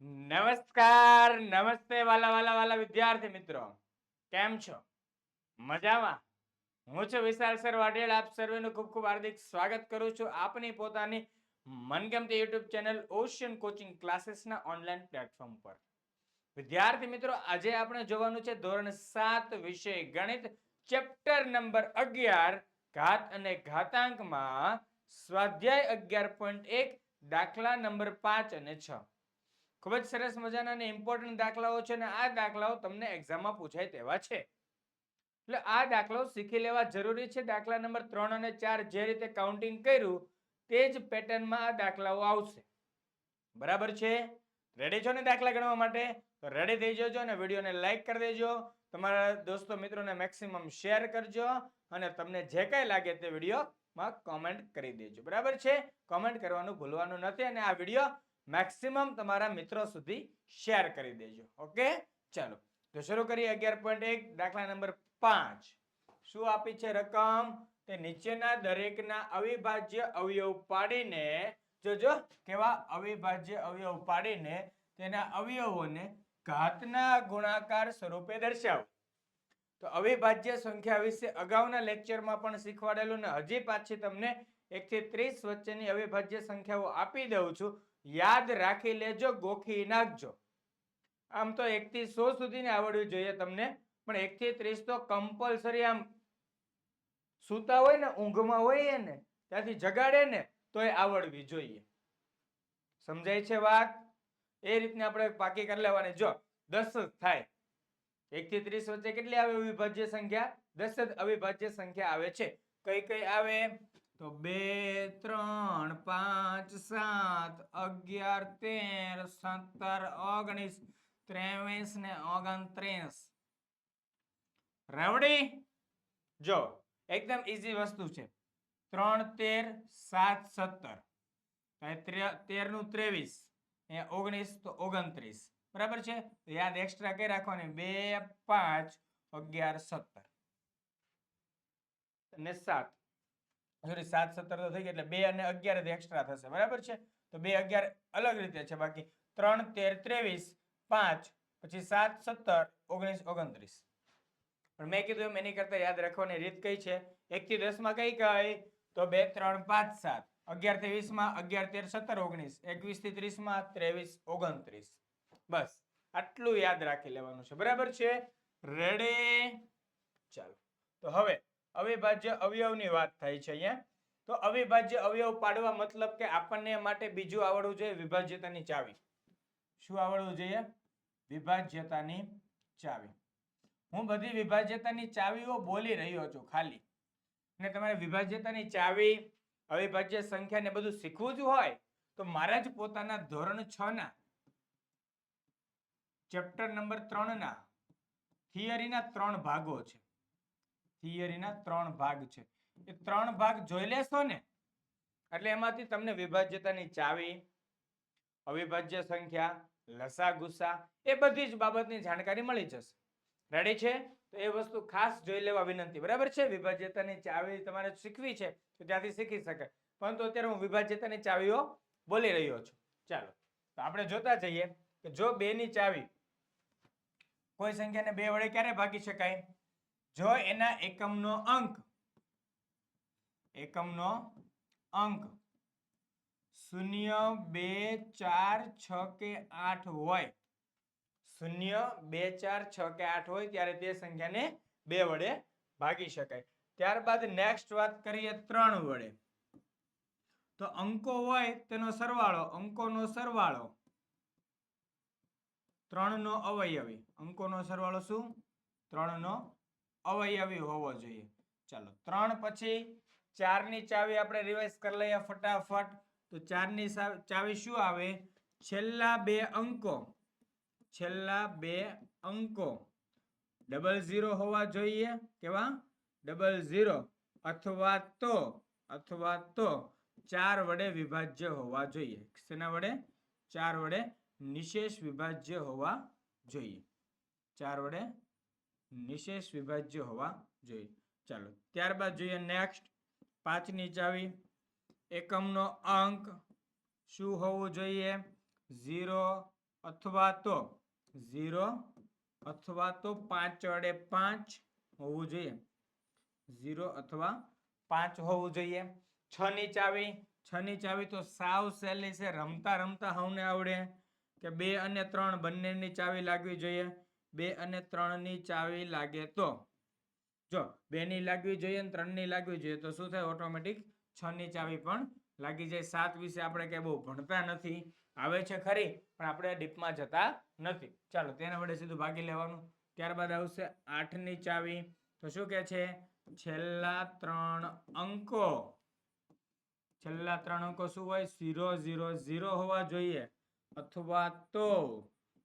નમસ્કાર, નમસ્તે વાલા વાલા વાલા વિદ્યાર્થી મિત્રો. કેમ છો? મજામાં? હું છું વિશાલ સર વાઢેલ. આપ સર્વેનું ખૂબ ખૂબ હાર્દિક સ્વાગત કરું છું આપની પોતાની મનગમતી યુટ્યુબ ચેનલ ઓશિયન કોચિંગ ક્લાસીસના ઓનલાઈન પ્લેટફોર્મ પર. વિદ્યાર્થી મિત્રો, આજે આપણે જોવાનું છે ધોરણ સાત વિષય ગણિત, ચેપ્ટર નંબર અગિયાર, ઘાત અને ઘાતાંકમાં સ્વાધ્યાય અગિયાર પોઈન્ટ એક, દાખલા નંબર પાંચ અને છ. ખૂબ જ સરસ મજાના અને ઇમ્પોર્ટન્ટ દાખલાઓ છે અને આ દાખલાઓ તમને એક્ઝામમાં પૂછાય તેવા છે. એટલે આ દાખલાઓ શીખી લેવા જરૂરી છે. દાખલા નંબર ત્રણ અને ચાર જે રીતે કાઉન્ટિંગ કર્યું, તે જ પેટર્નમાં આ દાખલાઓ આવશે. બરાબર છે? રેડી છો ને દાખલા ગણવા માટે? તો રેડી થઈ જજો અને વિડીયોને લાઇક કરી દેજો. તમારા દોસ્તો મિત્રોને મેક્સિમમ શેર કરજો અને તમને જે કાંઈ લાગે તે વિડીયોમાં કોમેન્ટ કરી દેજો. બરાબર છે? કોમેન્ટ કરવાનું ભૂલવાનું નથી અને આ વીડિયો મેક્સિમમ તમારા મિત્રો સુધી શેર કરી દેજો. ઓકે ચાલો. તો શરૂ કરીએ અગિયાર પોઈન્ટ એક, દાખલા નંબર પાંચ. શું આપી છે રકમ? તે નીચેના દરેકના અવિભાજ્ય અવયવ પાડીને જોજો કેવા? અવિભાજ્ય અવયવ પાડીને તેના અવયવોને ઘાતના ગુણાકાર સ્વરૂપે દર્શાવો. તો અવિભાજ્ય સંખ્યા વિશે અગાઉના લેક્ચરમાં પણ શીખવાડેલું ને હજી પાછી તમને એકથી ત્રીસ વચ્ચેની અવિભાજ્ય સંખ્યાઓ આપી દઉં છું. યાદ રાખી લેજો, ગોખી નાખજો. આમ તો એક થી સો સુધીને આવડવી જોઈએ તમને, પણ એક થી ત્રીસ તો કમ્પલસરી આમ સૂતા હોય ને, ઊંઘમાં હોય ને, ત્યાંથી જગાડે ને તો એ આવડવી જોઈએ. સમજાય છે વાત? એ રીતને આપણે પાકી કરી લેવાની. જો, દસ જ થાય. એક થી ત્રીસ વચ્ચે કેટલી આવે? અવિભાજ્ય સંખ્યા? દસ જ અવિભાજ્ય સંખ્યા આવે છે. કઈ કઈ આવે? તો બે, ત્રણ, પાંચ, સાત, અગિયાર, તેર, સત્તર, ઓગણીસ, ત્રેવીસ ને ઓગણત્રીસ. રેવડી જો, એકદમ ઈઝી વસ્તુ છે. ત્રણ, તેર, સાત, સત્તર. તેરનું ત્રેવીસ, એ ઓગણીસ, તો ઓગણત્રીસ. બરાબર છે? યાદ એક્સ્ટ્રા કઈ રાખવાની? બે, પાંચ, અગિયાર, સત્તર. અને સાત. સોરી સાત સત્તર તો થઈ ગયા એટલે બે અને અગિયાર એક્સ્ટ્રા થશે. બરાબર છે? તો બે અગિયાર અલગ રીતે છે. બાકી ત્રણ, તેર, ત્રેવીસ, પાંચ, પછી સાત, સત્તર, ઓગણીસ, ઓગણત્રીસ. પણ મેં કીધું એમ એની કરતા યાદ રાખવાની રીત કઈ છે? એક થી દસમાં કઈ કઈ? તો બે, ત્રણ, પાંચ, સાત. અગિયારથી માં અગિયાર, તેર, સત્તર, ઓગણીસ. એકવીસથી ત્રીસમાં ત્રેવીસ, ઓગણત્રીસ. બસ. આટલું યાદ રાખી લેવાનું છે. બરાબર છે? રેડી ચાલો. તો હવે અવિભાજ્ય અવયવની વાત થાય છે અહીંયા. તો અવિભાજ્ય અવયવ પાડવા મતલબ કે આપણને માટે બીજું આવડવું જોઈએ વિભાજ્યતાની ચાવી. શું આવડવું જોઈએ? વિભાજ્યતાની ચાવી. હું બધી વિભાજ્યતાની ચાવીઓ બોલી રહ્યો છું ખાલી. અને તમારે વિભાજ્યતાની ચાવી, અવિભાજ્ય સંખ્યા ને બધું શીખવું જ હોય તો મારા જ પોતાના ધોરણ છ ના, ચેપ્ટર નંબર ત્રણ ના, થિયરીના ત્રણ ભાગો છે. થિયરીના ત્રણ ભાગ છે. એ ત્રણ ભાગ જોઈ લેશો ને, એટલે એમાંથી તમને વિભાજ્યતાની ચાવી, અવિભાજ્ય સંખ્યા લસા ગુસા એ બધી જ બાબતની જાણકારી મળી જશે. રેડી છે? તો એ વસ્તુ ખાસ જોઈ લેવા વિનંતી. બરાબર છે? વિભાજ્યતાની ચાવી તમારે શીખવી છે, તો ત્યાંથી શીખી શકાય પરંતુ અત્યારે હું વિભાજ્યતાની ચાવીઓ બોલી રહ્યો છું. ચાલો, તો આપણે જોતા જઈએ કે જો બે ની ચાવી, કોઈ સંખ્યાને બે વડે ક્યારે ભાગી શકાય? જો એના એકમનો અંક એકમનો અંક શૂન્ય બે ચાર છ કે આઠ હોય, શૂન્ય બે ચાર છ કે આઠ હોય ત્યારે તે સંખ્યાને બે વડે ભાગી શકાય. ત્યારબાદ નેક્સ્ટ વાત કરીએ ત્રણ વડે. તો અંકો હોય તેનો સરવાળો, અંકોનો સરવાળો, ત્રણનો અવયવી. અંકોનો સરવાળો શું? ત્રણનો અવયવી હોવો જોઈએ. ચાલો, ત્રણ પછી ચારની ચાવી આપણે રિવાઇઝ કરી લઈએ ફટાફટ. તો ચારની ચાવી શું આવે? છેલ્લા બે અંકો, છેલ્લા બે અંકો. ડબલ ઝીરો હોવા જોઈએ કેવા? ડબલ ઝીરો અથવા તો અથવા તો ચાર વડે વિભાજ્ય હોવા જોઈએ. શેના વડે? ચાર વડે નિશેષ વિભાજ્ય હોવા જોઈએ. ચાર વડે નિશેષ વિભાજ્ય હોવા જોઈએ. ચાલો, ત્યારબાદ જોઈએ નેક્સ્ટ પાંચની ચાવી. એકમનો અંક શું હોવું જોઈએ? ઝીરો અથવા તો, ઝીરો અથવા તો પાંચ વડે પાંચ હોવું જોઈએ. ઝીરો અથવા પાંચ હોવું જોઈએ. છની ચાવી. છની ચાવી તો સાવ સહેલી છે, રમતા રમતા હવને આવડે. કે બે અને ત્રણ બંનેની ચાવી લાગવી જોઈએ. બે અને ત્રણની ચાવી લાગે તો? જો, બેની લાગવી જોઈએ અને ત્રણની લાગવી જોઈએ, તો શું થાય? ઓટોમેટિક છની ચાવી પણ લાગી જાય. સાત વિશે આપણે કઈ બહુ ભણતા નથી. આવે છે ખરી, પણ આપણે ડીપમાં જતા નથી. ચાલો, તેના વડે સીધું ભાગી લેવાનું. ત્યારબાદ આવશે આઠની ચાવી. તો શું કે છે? છેલ્લા ત્રણ અંકો. છેલ્લા ત્રણ અંકો શું હોય? ઝીરો ઝીરો ઝીરો હોવા જોઈએ. અથવા તો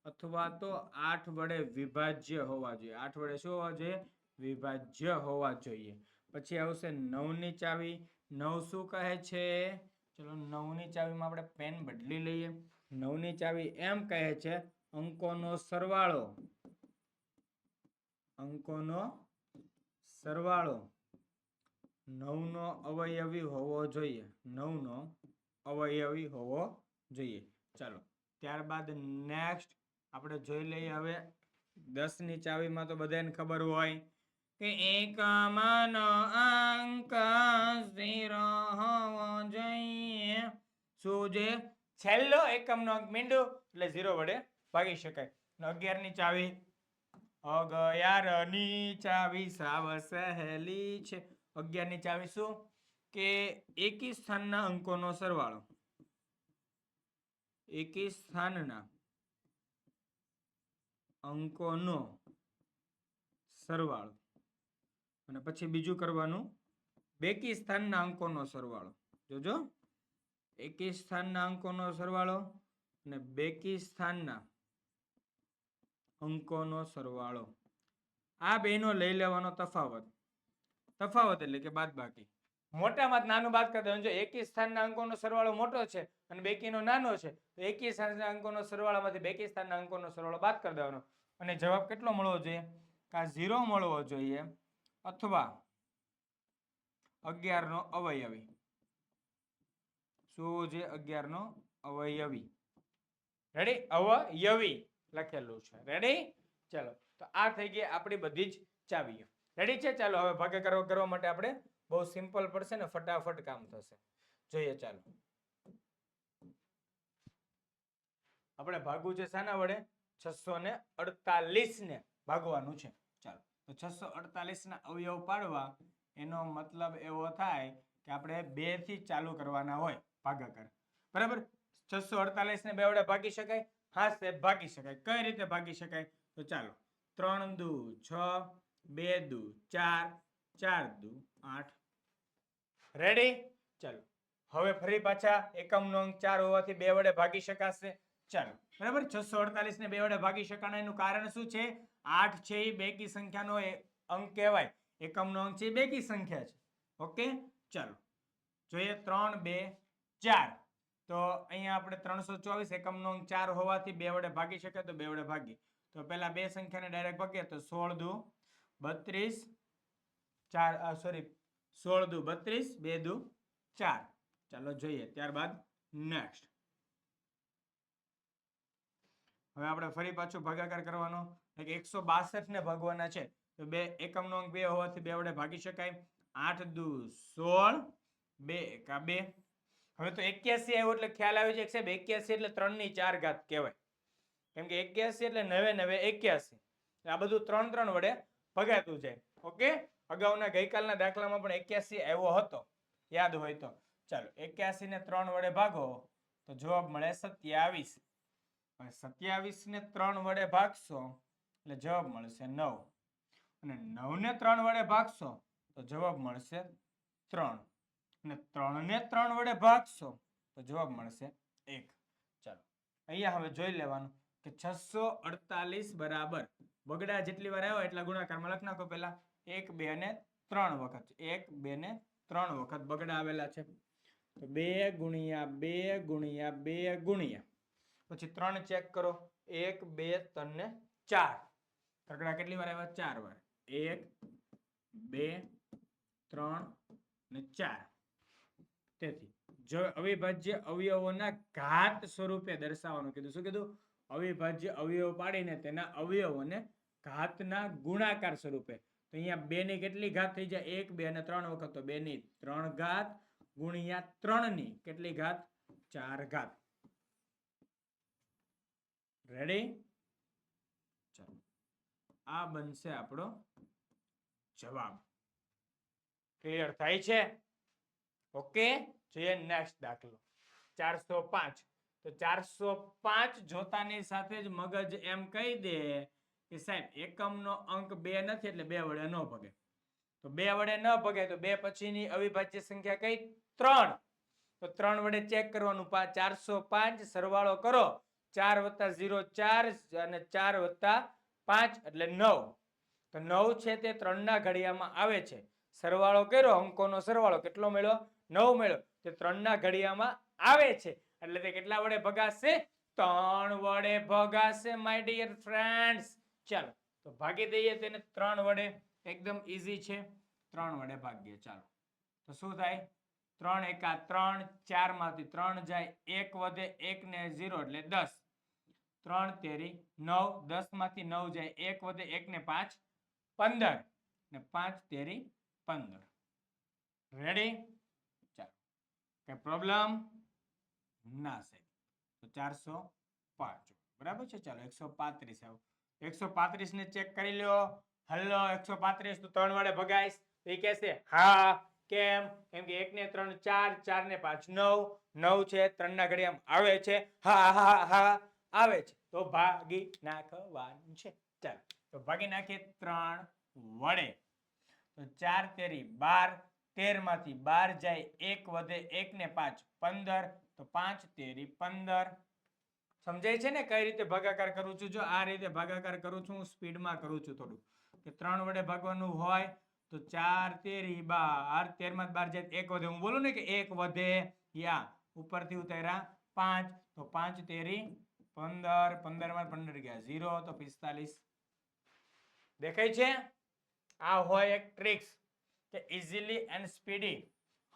અથવા તો આઠ વડે વિભાજ્ય હોવા જોઈએ. આઠ વડે શું હોવા જોઈએ? વિભાજ્ય હોવા જોઈએ. પછી આવશે નવની ચાવી. નવ શું કહે છે? ચલો નવની ચાવીમાં આપણે પેન બદલી લઈએ. નવની ચાવી એમ કહે છે, અંકોનો સરવાળો. અંકોનો સરવાળો. નવનો અવયવી હોવો જોઈએ. નવનો અવયવી હોવો જોઈએ. ચાલો, ત્યારબાદ નેક્સ્ટ આપણે જોઈ લઈએ હવે દસની ચાવીમાં તો બધાને ખબર હોય કે એકમનો અંક ઝીરો હોવો જોઈએ. શું છે? છેલ્લો એકમનો અંક મીંડું, એટલે ઝીરો વડે ભાગી શકાય. અગિયારની ચાવી, અગયારની ચાવી સાવ સહેલી છે. અગિયારની ચાવી શું? કે એકી સ્થાનના અંકોનો સરવાળો. એકી સ્થાનના. અંકોનો સરવાળો. અને પછી બીજું કરવાનું, બેકી સ્થાનના અંકોનો સરવાળો. જોજો. એકી સ્થાનના અંકોનો સરવાળો અને બેકી સ્થાનના અંકોનો સરવાળો. આ બેનો લઈ લેવાનો તફાવત. તફાવત એટલે કે બાદબાકી. મોટામાં નાનું બાદ કરી દેવાનું. જો એકી સ્થાનના અંકોનો સરવાળો મોટો છે અને બેકીનો નાનો છે, તો એકી સ્થાનના અંકોનો સરવાળામાંથી બેકી સ્થાનના અંકોનો સરવાળો બાદ કરી દેવાનો. અને જવાબ કેટલો મળવો જોઈએ? કે ઝીરો મળવો જોઈએ અથવા અગિયારનો અવયવી? શું છે અગિયારનો અવયવી? રેડી અવયવી લખેલું છે. રેડી ચાલો, તો આ થઈ ગઈ આપણી બધી જ ચાવીઓ. રેડી છે? ચાલો, હવે ભાગાકાર કરવા માટે આપણે બહુ સિમ્પલ પડશે ને ફટાફટ કામ થશે. જોઈએ, ચાલો. આપણે ભાગવું છે શાના વડે? છસો ને અડતાલીસ ને ભાગવાનું છે. ચાલો, તો છસો અડતાલીસ ના અવયવ પાડવા, એનો મતલબ એવો થાય કે આપણે બેથી ચાલુ કરવાના હોય ભાગાકાર બરાબર? છસો અડતાલીસ ને બે વડે ભાગી શકાય? હા, સાહેબ, ભાગી શકાય. કઈ રીતે ભાગી શકાય? તો ચાલો, ત્રણ દુ, છ, બે દુ, ચાર ચાર દુ, આઠ. રેડી ચાલો, હવે ફરી પાછા એકમનો અંક ચાર હોવાથી બે વડે ભાગી શકાશે. ચાલો બરાબર? છસો અડતાલીસ ને બે વડે ભાગી શકાના એનું કારણ શું છે? આઠ છે એ બેકી સંખ્યાનો એ અંક કહેવાય. એકમનો અંક છે એ બેકી સંખ્યા છે. ઓકે? ચાલો. જોઈએ ત્રણ, બે, ચાર. તો અહીંયા આપણે ત્રણસો ચોવીસ, એકમનો અંક ચાર હોવાથી બે વડે ભાગી શકે તો બે વડે ભાગી તો પહેલા બે સંખ્યાને ડાયરેક્ટ ભાગીએ તો સોળ દુ બત્રીસ, ચાર સોરી સોળ દુ બત્રીસ, બે દુ ચાર. ચાલો જોઈએ ત્યારબાદ નેક્સ્ટ હવે આપણે ફરી પાછું ભાગાકાર કરવાનો. એટલે એકસો બાસઠ ને ભાગવાના છે. તો બે એકમનો અંક બે હોવાથી બે વડે ભાગી શકાય. આઠ દુ સોળ, બે એકા બે. હવે તો એક્યાસી આવ્યો એટલે ખ્યાલ આવ્યો છે કે સાહેબ. એક્યાસી એટલે ત્રણની ચાર ઘાત કહેવાય. કેમ કે એક્યાસી એટલે નવે નવે એક્યાસી. આ બધું ત્રણ ત્રણ વડે ભગાતું જાય. ઓકે? અગાઉના ગઈકાલના દાખલામાં પણ એક્યાસી આવ્યો હતો. યાદ હોય તો. ચાલો, એક્યાસી ને ત્રણ વડે ભાગો તો જવાબ મળે સત્યાવીસ. હવે સત્યાવીસ ને ત્રણ વડે ભાગશો એટલે જવાબ મળશે નવ. અને નવ ને ત્રણ વડે ભાગશો તો જવાબ મળશે ત્રણ. અને ત્રણ ને ત્રણ વડે ભાગશો તો જવાબ મળશે એક. ચાલો, અહીંયા હવે જોઈ લેવાનું કે છસો અડતાલીસ બરાબર બગડા જેટલી વાર આવ્યો એટલા ગુણાકારમાં લખ નાખો પહેલા. એક, બે ને ત્રણ વખત. એક, બે ને ત્રણ વખત બગડા આવેલા છે. તો બે ગુણ્યા બે ગુણ્યા બે ગુણ્યા પછી ત્રણ ચેક કરો. એક, બે, ત્રણ ને ચાર. તકડા કેટલી વાર આવ્યા? ચાર વાર. એક, બે, ત્રણ ને ચાર. તેથી, જો અવિભાજ્ય અવયવોના ઘાત સ્વરૂપે દર્શાવવાનું કીધું. શું કીધું? અવિભાજ્ય અવયવ પાડીને તેના અવયવોને ઘાતના ગુણાકાર સ્વરૂપે. તો અહીંયા બે ની કેટલી ઘાત થઈ જાય? એક, બે અને ત્રણ વખત તો બે ની ત્રણ ઘાત ગુણ્યા ત્રણની કેટલી ઘાત? ચાર ઘાત. રેડી ચાલો. આ બનશે આપણો જવાબ. ક્લિયર થાય છે? ઓકે જોઈએ નેક્સ્ટ દાખલો. ચારસો પાંચ. તો ચારસો પાંચ જોતાની સાથે જ મગજ એમ કહી દે કે સાહેબ, એકમનો અંક બે નથી એટલે બે વડે ન ભગે. તો બે વડે ન ભગે તો બે પછીની અવિભાજ્ય સંખ્યા કઈ? ત્રણ. તો ત્રણ વડે ચેક કરવાનું. ચારસો પાંચ સરવાળો કરો. ચાર વત્તા ઝીરો ચાર અને ચાર વત્તા પાંચ એટલે નવ. તો નવ છે તે ત્રણના ઘડિયામાં આવે છે. સરવાળો કર્યો, અંકોનો સરવાળો કેટલો મેળો નવ મેળો તે ત્રણના ઘડિયામાં આવે છે. એટલે તે કેટલા વડે ભગાશે? ત્રણ વડે ભગાશે માય ડિયર ફ્રેન્ડ્સ ચાલો, તો ભાગી દઈએ તેને ત્રણ વડે. એકદમ ઈઝી છે. ત્રણ વડે ભાગીએ, ચાલો. તો શું થાય? ત્રણ એકા ત્રણ ચારમાંથી ત્રણ જાય, એક વધે એક ને ઝીરો એટલે દસ. ત્રણ તેરી નવ દસમાંથી નવ જાય. એક વધે એક ને પાંચ, પંદર. ને પાંચ તેરી પંદર. રેડી ચાલો. કઈ પ્રોબ્લેમ ના, સાહેબ. તો ચારસો પાંચ. બરાબર છે? ચાલો, એકસો પાંત્રીસ આવો. એકસો પાંત્રીસ ને ચેક કરી લ્યો. હલો એકસો પાંત્રીસ તો ત્રણ વડે ભગાઈશ. તો એ કહેશે, હા, કેમ? કેમ કે એક ને ત્રણ, ચાર ચાર ને પાંચ. નવ. નવ છે ત્રણ ના ઘડિયામાં આવે છે. હા હા હા. આવે છે. તો ભાગી નાખવાનું છે. ચાલો. તો ભાગી નાખીએ ત્રણ વડે. તો ચાર તેરી બાર. તેરમાંથી બાર જાય એક વધે એક ને પાંચ પંદર. તો પાંચ તેરી પંદર. સમજાય છે ને કઈ રીતે ભાગાકાર કરું છું? જો આ રીતે ભાગાકાર કરું છું, હું સ્પીડમાં કરું છું થોડું. કે ત્રણ વડે ભાગવાનું હોય તો ચાર તેરી બાર. તેરમાં બાર જાય એક વધે. હું બોલું ને કે એક વધે. યા. ઉપરથી ઉતાર્યા પાંચ. તો પાંચ તેરી પંદર પંદરમાં પંદર ગયા. ઝીરો તો પિસ્તાલીસ. દેખાય છે? આ હોય એક ટ્રિક્સ કે easily and speedy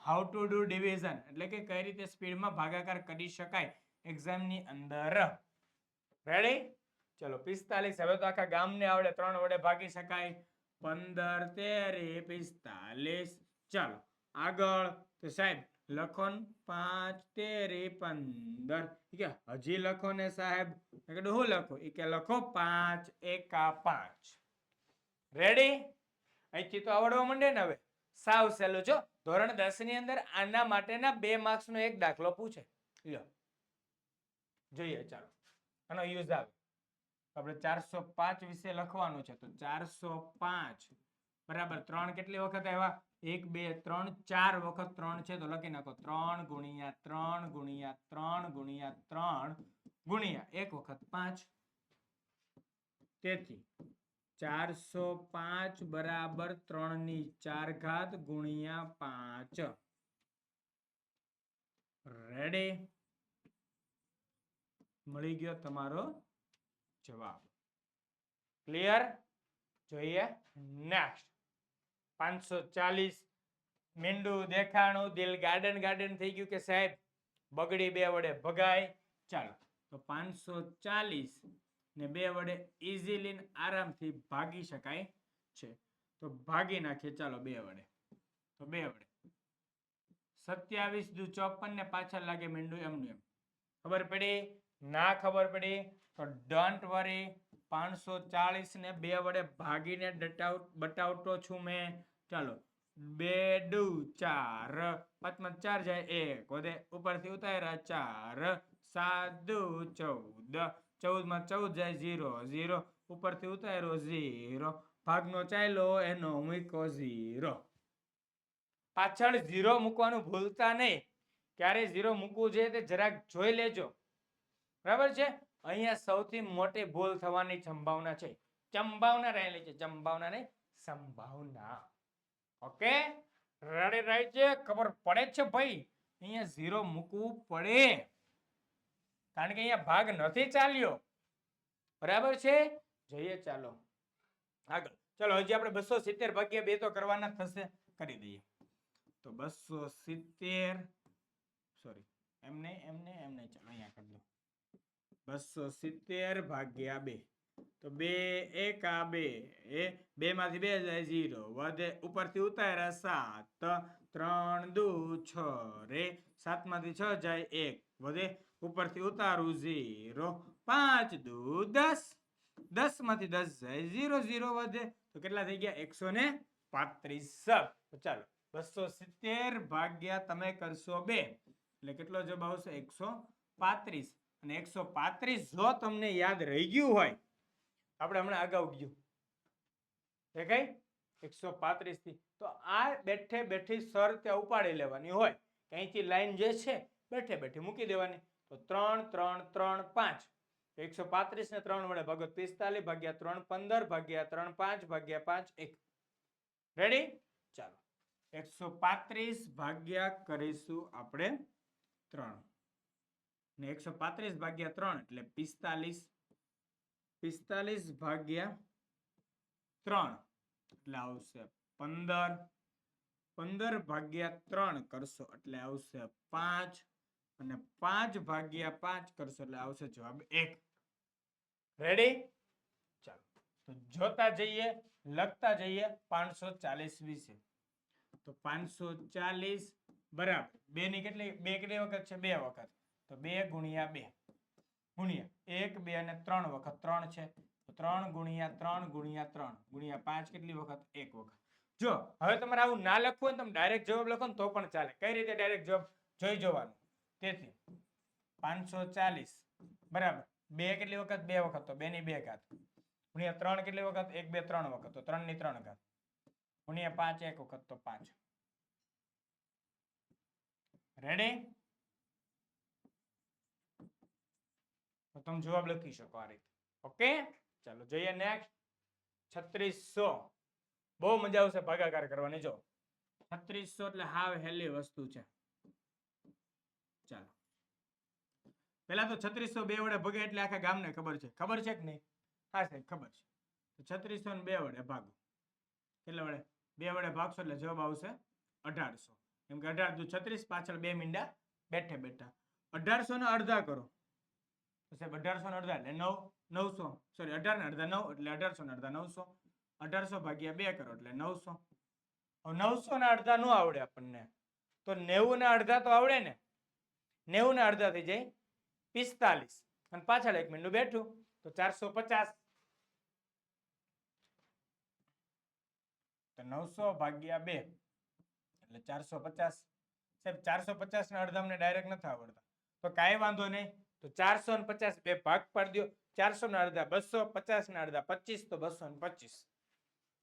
how to do division એટલે કે કઈ રીતે સ્પીડમાં ભાગાકાર કરી શકાય એક્ઝામની અંદર. રેડી ચલો, પિસ્તાલીસ. હવે તો આખા ગામને આવડે ત્રણ વડે ભાગી શકાય. પંદર, તેર, પિસ્તાલીસ. ચાલો, આગળ તો સાહેબ લખો પાંચ તેરી પંદર. કે હજી લખો ને સાહેબ. હું લખો? એ કે, લખો પાંચ એકા પાંચ. રેડી અહીંથી તો આવડવા માંડે ને હવે. સાવ સહેલું જો ધોરણ દસની અંદર આના માટેના બે માર્ક્સ નો એક દાખલો પૂછે. લ્યો. જોઈએ ચાલો. આનો યુઝ આવે. આપણે ચારસો પાંચ વિશે લખવાનું છે, તો ચારસો પાંચ બરાબર, ત્રણ કેટલી વખત આવ્યા? એક, બે, ત્રણ, ચાર વખત ત્રણ છે તો લખી નાખો. ત્રણ ગુણ્યા ત્રણ ગુણ્યા ત્રણ ગુણ્યા ત્રણ ગુણ્યા એક વખત પાંચ. તેથી ચારસો પાંચ બરાબર ત્રણની ચાર ઘાત ગુણ્યા પાંચ. રેડી મળી ગયો તમારો જવાબ. ક્લિયર જોઈએ? નેક્સ્ટ પાંચસો ચાલીસ મીંડું દેખાણું, દિલ ગાર્ડન ગાર્ડન થઈ ગયું કે સાહેબ, બગડી બે વડે ભગાય. ચાલો, તો પાંચસો ચાલીસ ને બે વડે ઇઝીલી આરામથી ભાગી શકાય છે. તો ભાગી નાખીએ, ચાલો બે વડે. તો બે વડે. સત્યાવીસ દુ ચોપન ને પાછળ લાગે મીંડું એમનું એમ. ખબર પડી? ના ખબર પડી. તો ડોન્ટ વરી પાંચસો ચાળીસને બે વડે ભાગીને ડટાવ બટાવતો છું મેં. ચાલો. બે ડુ ચાર. પાંચમાં ચાર જાય એક. વધે ઉપરથી ઉતાર્યા ચાર. સાત દુ ચૌદ. ચૌદમાં ચૌદ જાય ઝીરો. ઝીરો. ઉપરથી ઉતાર્યો ઝીરો. ભાગનો ચાલ્યો એનો મૂકો ઝીરો. પાછળ ઝીરો મૂકવાનું ભૂલતા નહીં. ક્યારે ઝીરો મૂકવું છે તે જરાક જોઈ લેજો. બરાબર છે? અહીંયા સૌથી મોટી ભૂલ થવાની સંભાવના છે. સંભાવના રહેલી છે. સંભાવના નહીં સંભાવના. ઓકે? રેડી રાઈટ છે? ખબર પડે છે ભાઈ. અહીંયા ઝીરો મૂકવું પડે. કારણ કે અહીંયા ભાગ નથી ચાલ્યો. બરાબર છે? જઈએ ચાલો. આગળ. ચલો, હજી આપણે બસો સિત્તેર ભાગ્યા બે તો કરવાના થશે. કરી દઈએ. તો બસો સિત્તેર. સોરી એમને એમને એમને ચાલો, અહીંયા કરી દો બસો સિત્તેર ભાગ્યા બે. તો બે, એક, આ બે, એ બે માંથી બે જાય ઝીરો. વધે ઉપરથી ઉતાર્યા સાત. ત્રણ, દુ, છ, રે. સાતમાંથી છ જાય એક. વધે ઉપરથી ઉતારું ઝીરો. પાંચ, દુ, દસ. દસમાંથી દસ જાય ઝીરો ઝીરો વધે. તો કેટલા થઈ ગયા? એકસો ને પાંત્રીસ ચાલો, બસો સિત્તેર ભાગ્યા તમે કરશો બે. એટલે કેટલો જવાબ આવશે? એકસો પાંત્રીસ. અને એકસો પાંત્રીસ જો તમને યાદ રહી ગયું હોય આપણે હમણાં અગાઉ ગયું. એ કઈ? એકસો પાંત્રીસથી તો આ બેઠે બેઠી સર ત્યાં ઉપાડી લેવાની હોય અહીંથી લાઈન જે છે, બેઠે બેઠી મૂકી દેવાની. તો ત્રણ ત્રણ ત્રણ, પાંચ. એકસો પાંત્રીસ ને ત્રણ વડે ભાગો પિસ્તાલીસ ભાગ્યા ત્રણ, પંદર ભાગ્યા ત્રણ, પાંચ ભાગ્યા પાંચ, એક. રેડી ચાલો. એકસો પાંત્રીસ ભાગ્યા કરીશું આપણે ત્રણ. ને એકસો પાંત્રીસ ભાગ્યા ત્રણ એટલે પિસ્તાલીસ પિસ્તાલીસ ભાગ્યા ત્રણ એટલે આવશે પંદર પંદર ભાગ્યા ત્રણ કરશો એટલે આવશે પાંચ અને પાંચ ભાગ્યા પાંચ કરશો એટલે આવશે જવાબ એક. રેડી ચાલો. તો જોતા જઈએ, લખતા જઈએ પાંચસો ચાલીસ વિશે. તો પાંચસો ચાલીસ બરાબર. બે ની કેટલી, બે કેટલી વખત છે? બે વખત. તો બે ગુણ્યા બે. ગુણ્યા એક, બે અને ત્રણ વખત ત્રણ છે. ત્રણ ગુણ્યા ત્રણ ગુણ્યા ત્રણ. ગુણ્યા પાંચ કેટલી વખત? એક વખત. જો, હવે તમારે આવું ના લખવું હોય તમે ડાયરેક્ટ જવાબ લખો તો પણ ચાલે. કઈ રીતે ડાયરેક્ટ જવાબ? જોઈ જવાનું. તેથી, પાંચસો ચાલીસ. બરાબર. બે કેટલી વખત? બે વખત. તો બે ની બે ઘાત. ગુણ્યા ત્રણ કેટલી વખત? એક, બે, ત્રણ વખત. તો ત્રણની ત્રણ ઘાત. ગુણ્યા પાંચ, એક વખત તો પાંચ. રેડી તો તમે જવાબ લખી શકો આ રીતે. ઓકે ચાલો જોઈએ નેક્સ્ટ છત્રીસો. બહુ મજા આવશે ભાગાકાર કરવાની, જો. છત્રીસો એટલે હાવ હેલી વસ્તુ છે. ચાલો. પેલા તો છત્રીસો બે વડે ભગે એટલે આખા ગામને ખબર છે. ખબર છે કે નહીં? હા સાહેબ, ખબર છે. તો છત્રીસો ને બે વડે ભાગો. કેટલા વડે? બે વડે ભાગશો એટલે જવાબ આવશે અઢારસો. કેમ કે અઢાર દુ છત્રીસ, પાછળ બે મીંડા બેઠે બેઠા. અઢારસો ને અડધા કરો. સાહેબ અઢારસો ને અડધા એટલે નવ, નવસો સોરી અઢાર ને અડધા નવ એટલે અઢારસો ને અડધા નવસો. અઢારસો ભાગ્યા બે કરો એટલે નવસો. નવસો ને અડધા નો આવડે આપણને. તો નેવું ના અડધા તો આવડે ને. નેવું ના અડધા થઈ જાય પિસ્તાલીસ. અને પાછળ એક મિનિટ બેઠું. તો ચારસો પચાસ. તો નવસો ભાગ્યા બે એટલે ચારસો પચાસ. સાહેબ, ચારસો પચાસ ના અડધા અમને ડાયરેક્ટ નથી આવડતા. તો કાંઈ વાંધો નહીં. તો ચારસો ને પચાસ બે ભાગ પાડી દો ચારસો ના અડધા બસો, પચાસ ના અડધા પચીસ, તો બસો ને પચીસ.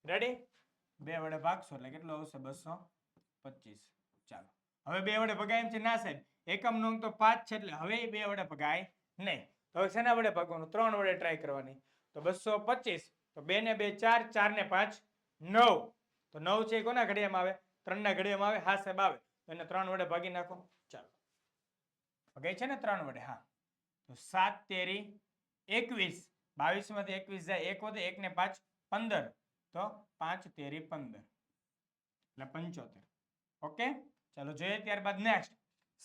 રેડી બે વડે ભાગશો એટલે કેટલો આવશે? બસો પચીસ. ચાલો. હવે બે વડે ભગાય એમ છે? ના સાહેબ. એકમ નો તો પાંચ છે એટલે હવે બે વડે ભગાય નહીં. તો હવે શેના વડે ભાગવાનું? ત્રણ વડે ટ્રાય કરવાની. તો બસો પચીસ. તો બે ને બે ચાર ચાર ને પાંચ, નવ. તો નવ છે કોના ઘડિયામાં આવે? ત્રણના ઘડિયામાં આવે? હા સાહેબ, આવે. તો એને ત્રણ વડે ભાગી નાખો. ચાલો. ભગાય છે ને ત્રણ વડે? હા. તો સાત, તેરી, એકવીસ. બાવીસમાંથી એકવીસ જાય, એક વધે એક ને પાંચ, પંદર. તો પાંચ, તેરી, પંદર. એટલે પંચોતેર. ઓકે? ચાલો જોઈએ ત્યારબાદ નેક્સ્ટ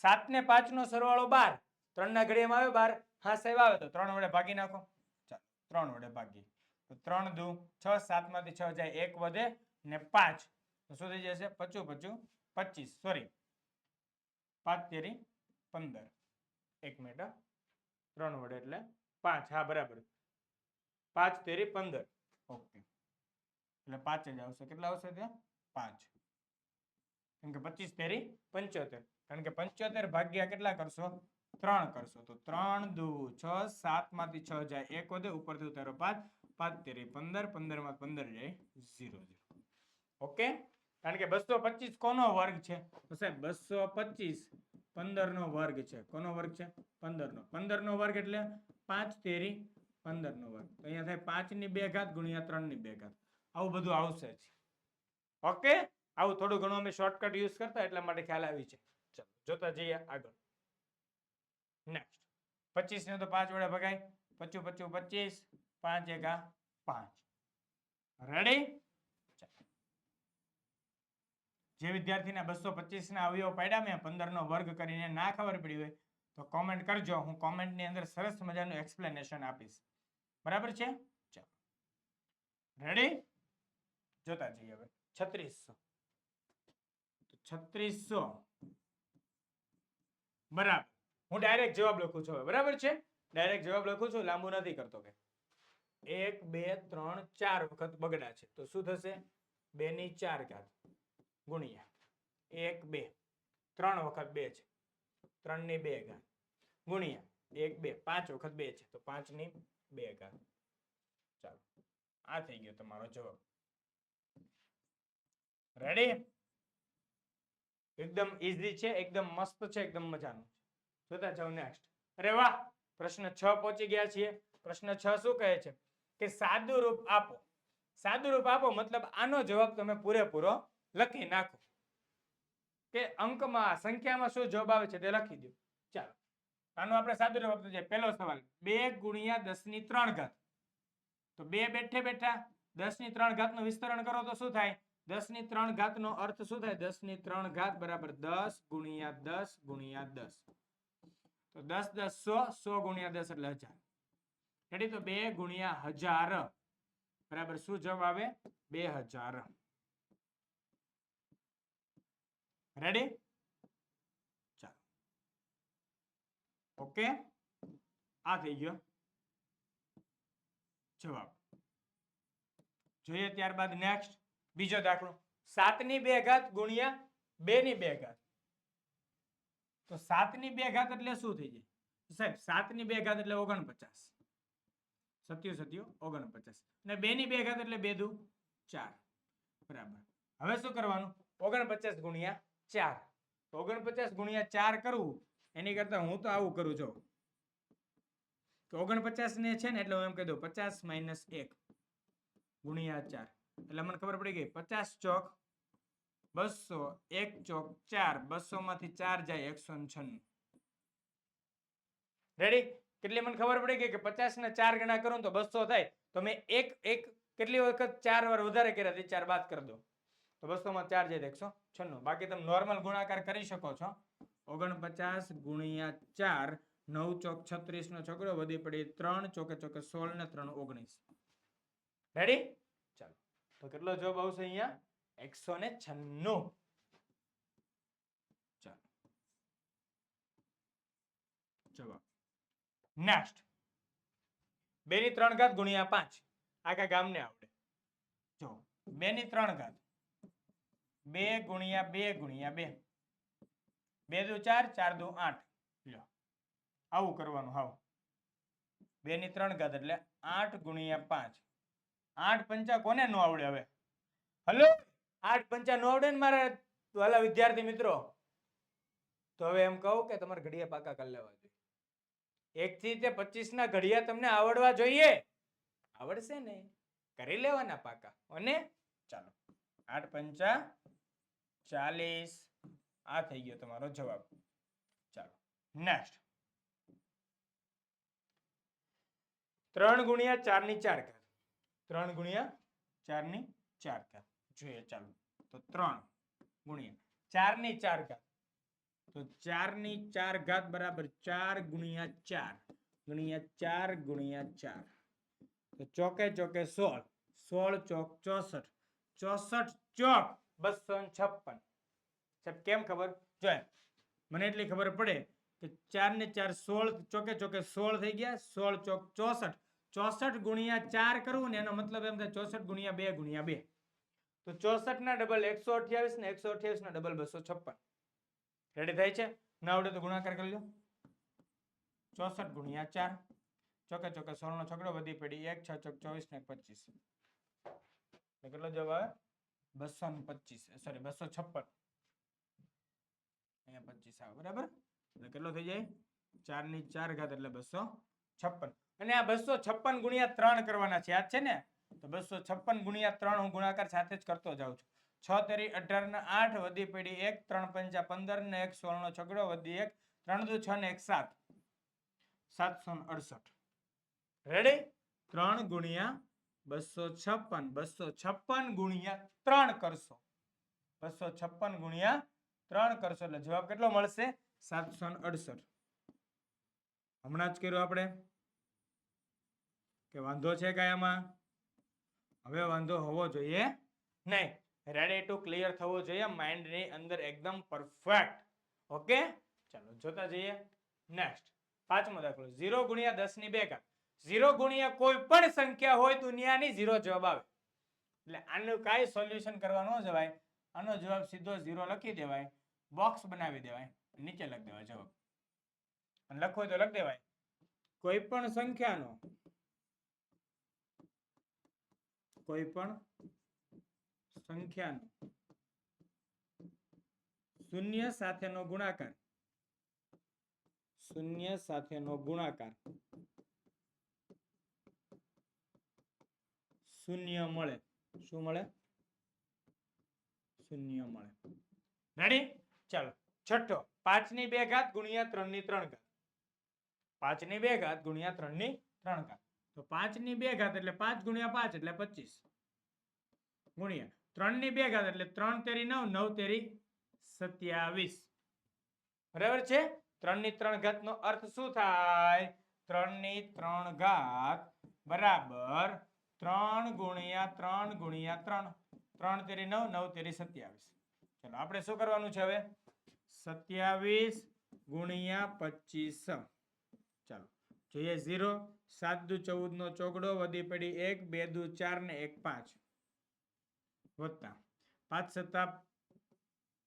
સાત ને પાંચ નો સરવાળો બાર. ત્રણ ના ઘડિયામાં આવે બાર. હા, સાહેબ, આવે તો ત્રણ વડે ભાગી નાખો. ચાલો, ત્રણ વડે ભાગી તો ત્રણ દુ, છ સાતમાંથી છ જાય, એક વધે ને પાંચ. તો શું થઈ જશે? પચું પચું, પચીસ. સોરી પાંચ, તેરી, પંદર. એક મિનિટ. ત્રણ વડે એટલે પાંચ. હા, બરાબર. પાંચ તેરી પંદર. ઓકે. એટલે પાંચ જ આવશે. કેટલા આવશે ત્યાં? પાંચ. કેમ કે પચીસ તેરી પંચોતેર. કારણ કે પંચોતેર ભાગ્યા કેટલા કરશો? ત્રણ કરશો. તો ત્રણ દુ છ, સાતમાંથી છ જાય. એક વધે ઉપરથી ઉતારો પાંચ. પાંચ તેરી પંદર. પંદરમાં પંદર જાય ઝીરો ઝીરો. ઓકે? કારણ કે બસો પચીસ કોનો વર્ગ છે? તો સાહેબ, બસો પચીસ પંદર નો વર્ગ છે. કોનો વર્ગ છે? પંદર નો પંદર નો વર્ગ એટલે પાંચ તેરી પંદર નો વર્ગ. તો અહીંયા થાય પાંચની બે ઘાત ગુણ્યા ત્રણની બે ઘાત. આવું બધું આવશે જ. ઓકે? આવું થોડું ઘણું અમે શોર્ટકટ યુઝ કરતા એટલા માટે ખ્યાલ આવી છે. ચલો, જોતા જઈએ આગળ. નેક્સ્ટ પચીસ ને તો પાંચ વડે ભગાય. પચું પચું, પચીસ. પાંચ એકા પાંચ. રેડી જે વિદ્યાર્થીને બસો પચીસના અવયવ પાડ્યા મેં, પંદરનો વર્ગ કરીને ના ખબર પડી હોય, તો કોમેન્ટ કરજો. હું કોમેન્ટની અંદર સરસ મજાનું એક્સપ્લેનેશન આપીશ. બરાબર છે? રેડી જોતા જઈએ હવે. છત્રીસો. છત્રીસો. બરાબર. હું ડાયરેક્ટ જવાબ લખું છું બરાબર છે? ડાયરેક્ટ જવાબ લખું છું, લાંબુ નથી કરતો કે. એક, બે, ત્રણ, ચાર વખત બગડા છે. તો શું થશે? બે ની ચાર ઘાત. ગુણ્યા એક, બે. ત્રણ વખત બે છે. ત્રણની બે ઘાત. ગુણ્યા એક, બે. પાંચ વખત બે છે. તો પાંચની બે ઘાત. ચાલો. આ થઈ ગયો તમારો જવાબ. રેડી એકદમ ઈઝી છે, એકદમ મસ્ત છે, એકદમ મજાનું છે. જોતા જાવ નેક્સ્ટ અરે વાહ! પ્રશ્ન છ પહોંચી ગયા છીએ. પ્રશ્ન છ શું કહે છે? કે સાદું રૂપ આપો. સાદુરૂપ આપો મતલબ આનો જવાબ તમે પૂરેપૂરો લખી નાખો. કે અંકમાં સંખ્યામાં શું જવાબ આવે છે તે લખી દો. ચાલો. આનો આપણે સાદું જવાબ પહેલો સવાલ, બે ગુણ્યા દસની ત્રણ ઘાત. તો બે બેઠે બેઠા દસની ત્રણ ઘાતનું વિસ્તરણ કરો તો શું થાય? દસની ત્રણ ઘાત નો અર્થ શું થાય? દસની ત્રણ ઘાત બરાબર દસ ગુણ્યા દસ ગુણ્યા દસ. તો દસ દસ સો સો ગુણ્યા દસ એટલે હજાર. રેડી? તો બે ગુણ્યા હજાર. બરાબર શું જવાબ આવે? બે હજાર. રેડી ચાલો. ઓકે આ થઈ ગયો. જવાબ. જોઈએ ત્યારબાદ નેક્સ્ટ બીજો દાખલો. સાતની બે ઘાત ગુણ્યા બે ની બે ઘાત. તો સાતની બે ઘાત એટલે શું થઈ જાય? સાહેબ સાતની બે ઘાત એટલે ઓગણપચાસ. સત્યુ સત્યુ, ઓગણપચાસ. અને બે ની બે ઘાત એટલે બે દુ ચાર. બરાબર. હવે શું કરવાનું? ઓગણપચાસ ગુણ્યા ચાર. તો ઓગણપચાસ ગુણ્યા ચાર કરવું એની કરતા હું તો આવું કરું છું તો ઓગણપચાસ ને છે ને, એટલે હું એમ કહી દઉં, પચાસ માઇનસ એક ગુણ્યા ચાર. એટલે મને ખબર પડી ગઈ, પચાસ ચોક બસો એક ચોક ચાર બસો માંથી ચાર જાય એકસો છન્નું. રેડી કેટલી મને ખબર પડી ગઈ કે પચાસ ને ચાર ગણા કરું તો બસો થાય. તો મેં એક એક કેટલી વખત ચાર વાર વધારે કર્યા ચાર બાદ કરી દો તો બસો માં ચાર જાય એકસો છન્નું. બાકી તમે નોર્મલ ગુણાકાર કરી શકો છો. ઓગણપચાસ ગુણ્યા ચાર, નવ ચોક છત્રીસ નો છોકરો વધી પડી ત્રણ, ચોકે ચોકે સોળ ને ત્રણ ઓગણીસ. રેડી ચાલો. તો કેટલો જવાબ આવશે અહીંયા? એકસો ને છન્નું. ચાલો. જવાબ. નેક્સ્ટ બે ની ત્રણ ઘાત ગુણ્યા પાંચ. આખા ગામને આવડે. જો બે ની ત્રણ ઘાત. બે ગુણ્યા બે ગુણ્યા બે. બે દુ ચાર ચાર દુ આઠ. લ્યો. આવું કરવાનું, હાવ. બે ની ત્રણ ઘાત એટલે આઠ ગુણ્યા પાંચ. આઠ પંચા કોને નો આવડે હવે? હલો? આઠ પંચા નો આવડે ને મારા વાલા વિદ્યાર્થી મિત્રો? તો હવે એમ કહું કે તમારે ઘડિયા પાકા કરી લેવા જોઈએ. એક થી તે પચીસ ના ઘડિયા તમને આવડવા જોઈએ. આવડશે ને? કરી લેવાના પાકા. અને ચાલો. આઠ પંચા ચાલીસ આ થઈ ગયો તમારો જવાબ। ચાલો નેક્સ્ટ ત્રણ ગુણ્યા ચારની ચાર ઘાત ત્રણ ગુણ્યા ચારની ચાર ઘાત જોઈએ ચાલો, તો ત્રણ ગુણ્યા ચારની ચાર ઘાત. તો ચારની ચાર ઘાત બરાબર ચાર ગુણ્યા ચાર. ગુણ્યા ચાર ગુણ્યા ચાર. તો ચોકે ચોકે સોળ. સોળ ચોક ચોસઠ. ચોસઠ ચોક. બસો છપ્પન. કેમ ખબર? જો મને એટલી ખબર પડે કે ચાર ને ચાર સોળ ચોકે ચોકે સોળ થઈ ગયા, સોળ ચોક ચોસઠ. ચોસઠ ગુણ્યા ચાર કરવું ને એનો મતલબ એમ થાય ચોસઠ ગુણ્યા બે ગુણ્યા બે. તો ચોસઠ ના ડબલ એકસો અઠ્યાવીસ ને એકસો અઠ્યાવીસ ના ડબલ બસો છપ્પન. રેડી થાય છે? ના આવડે તો ગુણાકાર કરી લો. ચોસઠ ગુણ્યા ચાર. ચોકે ચોકે સોળ નો છગડો વધી પડી એક, છ ચોક ચોવીસ ને પચીસ. કેટલો જવાબ? આવે બસો ને પચીસ સોરી બસો છપ્પન. અહીંયા પચીસ આવે, બરાબર? એટલે કેટલો થઈ જાય? ચારની ચાર ઘાત એટલે બસો છપ્પન. અને આ બસો છપ્પન ગુણ્યા ત્રણ કરવાના છે, યાદ છે ને? તો બસો છપ્પન ગુણ્યા ત્રણ હું ગુણાકાર સાથે જ કરતો જાઉં છું. છ તેરી અઢાર ને આઠ વધી પેઢી એક, ત્રણ પંચા પંદર ને એક સોળ નો છગડો વધી એક, ત્રણ દુ છ ને એક સાત. સાતસો અડસઠ. રેડી ત્રણ ગુણ્યા બસો છપ્પન બસો છપ્પન ગુણ્યા ત્રણ કરશો. બસો છપ્પન ગુણ્યા ત્રણ કરશો. એટલે જવાબ કેટલો મળશે? સાતસો અડસઠ. હમણાં જ કર્યું આપણે. કે વાંધો છે કાંઈ આમાં? હવે વાંધો હોવો જોઈએ નહીં. રેડી ટુ ક્લિયર થવો જોઈએ. માઇન્ડની અંદર એકદમ પરફેક્ટ ઓકે ચાલો, જોતા જઈએ. નેક્સ્ટ પાંચમો દાખલો. ઝીરો ગુણ્યા દસની બે ઘાત ઝીરો ગુણ્યા કોઈ પણ સંખ્યા હોય દુનિયાની ઝીરો જવાબ આવે. એટલે આનું કાંઈ સોલ્યુશન કરવા ન જવાય. આનો જવાબ સીધો ઝીરો લખી દેવાય. બોક્સ બનાવી દેવાય. નીચે લખી દેવાય જવાબ. અને હોય તો લખી દેવાય. કોઈ પણ સંખ્યાનો, કોઈ પણ સંખ્યાનો શૂન્ય સાથેનો ગુણાકાર. શૂન્ય સાથેનો ગુણાકાર. શૂન્ય મળે. શું મળે? શૂન્ય મળે. રેડી ચાલો. છઠ્ઠો. પાંચની બે ઘાત ગુણ્યા ત્રણની ત્રણ ઘાત. પાંચની બે ઘાત ગુણ્યા ત્રણની ત્રણ ઘાત. તો પાંચની બે ઘાત એટલે પાંચ ગુણ્યા પાંચ એટલે પચીસ. ગુણ્યા. ત્રણની બે ઘાત એટલે ત્રણ તેરી નવ નવ તેરી સત્યાવીસ. બરાબર છે? ત્રણની ત્રણ ઘાત નો અર્થ શું થાય? ત્રણની ત્રણ ઘાત બરાબર ત્રણ ગુણ્યા ત્રણ ગુણ્યા ત્રણ. ત્રણ તેરી નવ નવ તેરી સત્યાવીસ. ચલો, આપણે શું કરવાનું છે હવે? સત્યાવીસ ગુણ્યા પચીસ ચાલો, જોઈએ ઝીરો. સાત દુ ચૌદ નો ચોગડો, વધી પડી એક, બે દુ ચાર ને એક પાંચ. વત્તા. પાંચ સત્તા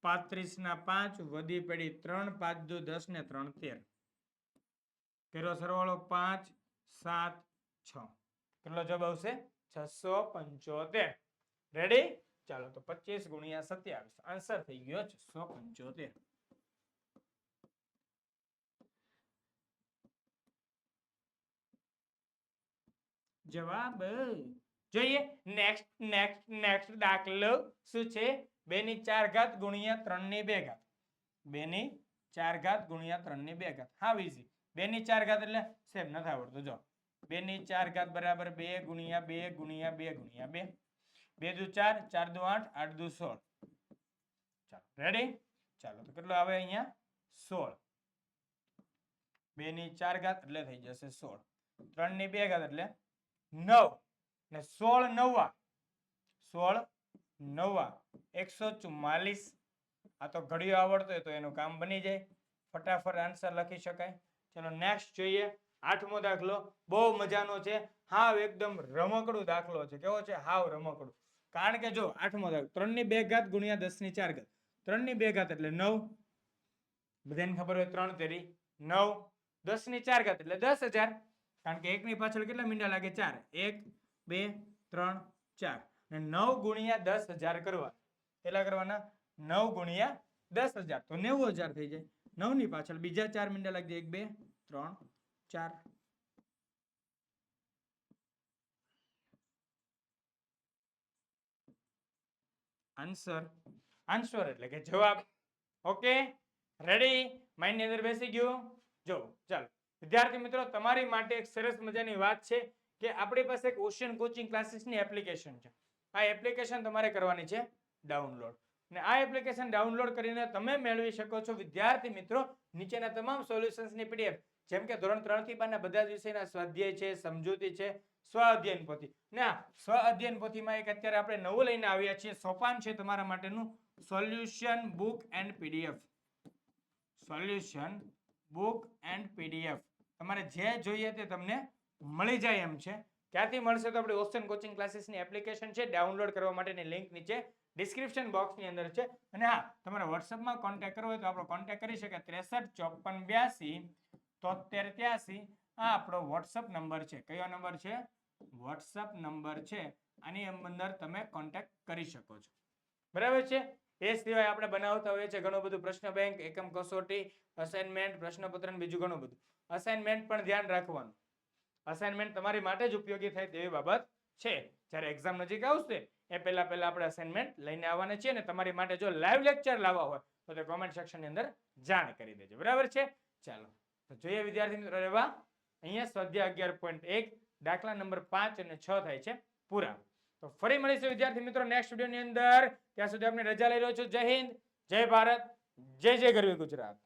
પાંત્રીસ ના પાંચ, વધી પડી ત્રણ, પાંચ દુ દસ ને ત્રણ તેર. કર્યો સરવાળો પાંચ, સાત, છ. કેટલો જવાબ આવશે છસો પંચોતેર રેડી ચાલો તો પચીસ ગુણ્યા સત્યાવીસ આન્સર થઈ ગયો છસો પંચોતેર જવાબ જોઈએ નેક્સ્ટ નેક્સ્ટ નેક્સ્ટ દાખલો શું છે બે ની ચાર ઘાત ગુણ્યા ત્રણની બે ઘાત બે ની ચાર ઘાત ગુણ્યા ત્રણની બે ઘાત હાવ easy બે ની ચાર ઘાત એટલે સેમ નથી આવડતું જો બે ની ચાર ઘાત બરાબર બે ગુણ્યા બે ગુણ્યા બે ગુણ્યા બે. બે દુ ચાર ચાર દુ આઠ આઠ દુ સોળ. ચાલો રેડી ચાલો, તો કેટલો આવે અહીંયા? સોળ. બે ની ચાર ઘાત એટલે થઈ જશે સોળ. ત્રણની બે ઘાત એટલે નવ. ને સોળ નવા. સોળ નવા. એકસો ચુમ્માલીસ. આ તો ઘડિયો આવડતો હોય તો એનું કામ બની જાય. ફટાફટ આન્સર લખી શકાય. ચલો નેક્સ્ટ જોઈએ. આઠમો દાખલો બહુ મજાનો છે. હાવ એકદમ રમકડું દાખલો છે. કેવો છે? હાવ રમકડું. કારણ કે જો, આઠમો દાખલો ત્રણની બે ઘાત ગુણ્યા દસની ચાર ઘાત. ત્રણની બે ઘાત એટલે નવ. બધાને ખબર હોય ત્રણ તેરી. નવ. દસની ચાર ઘાત એટલે દસ હજાર. કારણ કે એકની પાછળ કેટલા મીંડા લાગે? ચાર. એક, બે, ત્રણ, ચાર. અને નવ ગુણ્યા દસ હજાર કરવા. કેટલા કરવાના? નવ ગુણ્યા દસ હજાર. તો નેવું હજાર થઈ જાય. નવની પાછળ બીજા ચાર મીંડા લાગી જાય. એક, બે, ત્રણ ચાર. આન્સર આન્સર એટલે કે જવાબ. ઓકે રેડી માઇન્ડની અંદર બેસી ગયું? જો, ચાલો. વિદ્યાર્થી મિત્રો, તમારી માટે એક સરસ મજાની વાત છે કે આપણી પાસે એક ઓશિયન કોચિંગ ક્લાસીસની એપ્લિકેશન છે. આ એપ્લિકેશન તમારે કરવાની છે ડાઉનલોડ અને આ એપ્લિકેશન ડાઉનલોડ કરીને તમે મેળવી શકો છો વિદ્યાર્થી મિત્રો, નીચેના તમામ સોલ્યુશન્સની પીડીએફ જેમ કે ધોરણ ત્રણથી બારના બધા જ વિષયના સ્વાધ્યાય છે, સમજૂતી છે, સ્વ અધ્યયન પોથી. ના, સ્વ અધ્યયન પોથીમાં એક અત્યારે આપણે નવું લઈને આવ્યા છીએ. સોપાન છે તમારા માટેનું solution book and PDF. Solution book and PDF. તમારે જે જોઈએ તે તમને મળી જાય એમ છે. ક્યાંથી મળશે તો આપણે ઓસ્ટન કોચિંગ ક્લાસીસની એપ્લિકેશન છે. ડાઉનલોડ કરવા માટેની લિંક નીચે ડિસ્ક્રિપ્શન બોક્સની અંદર છે. અને હા, તમારે વોટ્સઅપમાં કોન્ટેક્ટ કરવો હોય તો આપણો કોન્ટેક્ટ કરી શકે ત્રેસઠ ચોપન બ્યાસી તોતેર ત્યાસી. આ આપણો વોટ્સઅપ નંબર છે. કયો નંબર છે? વોટ્સઅપ નંબર છે. આની અંદર તમે કોન્ટેક્ટ કરી શકો છો. બરાબર છે? એ સિવાય આપણે બનાવતા હોઈએ છીએ ઘણું બધું પ્રશ્ન બેંક એકમ કસોટી અસાઇનમેન્ટ પ્રશ્નપત્ર બીજું ઘણું બધું. અસાઇનમેન્ટ પણ ધ્યાન રાખવાનું. અસાઇનમેન્ટ તમારી માટે જ ઉપયોગી થાય તેવી બાબત છે. જ્યારે એક્ઝામ નજીક આવશે, એ પહેલા પહેલા આપણે અસાઇનમેન્ટ લઈને આવવાના છીએ અને તમારી માટે જો લાઈવ લેક્ચર લાવવા હોય, તો તે કોમેન્ટ સેક્શનની અંદર જાણ કરી દેજો. બરાબર છે? ચાલો. તો જોઈએ વિદ્યાર્થી મિત્રો રહેવા. અહીંયા સ્વાધ્યાય અગિયાર પોઈન્ટ એક, દાખલા નંબર પાંચ અને છ થાય છે પૂરા તો ફરી મળીશું વિદ્યાર્થી મિત્રો નેક્સ્ટ વિડીયોની અંદર. ત્યાં સુધી આપણે રજા લઈ રહ્યો છું. જય હિન્દ, જય ભારત, જય જય ગરવી ગુજરાત.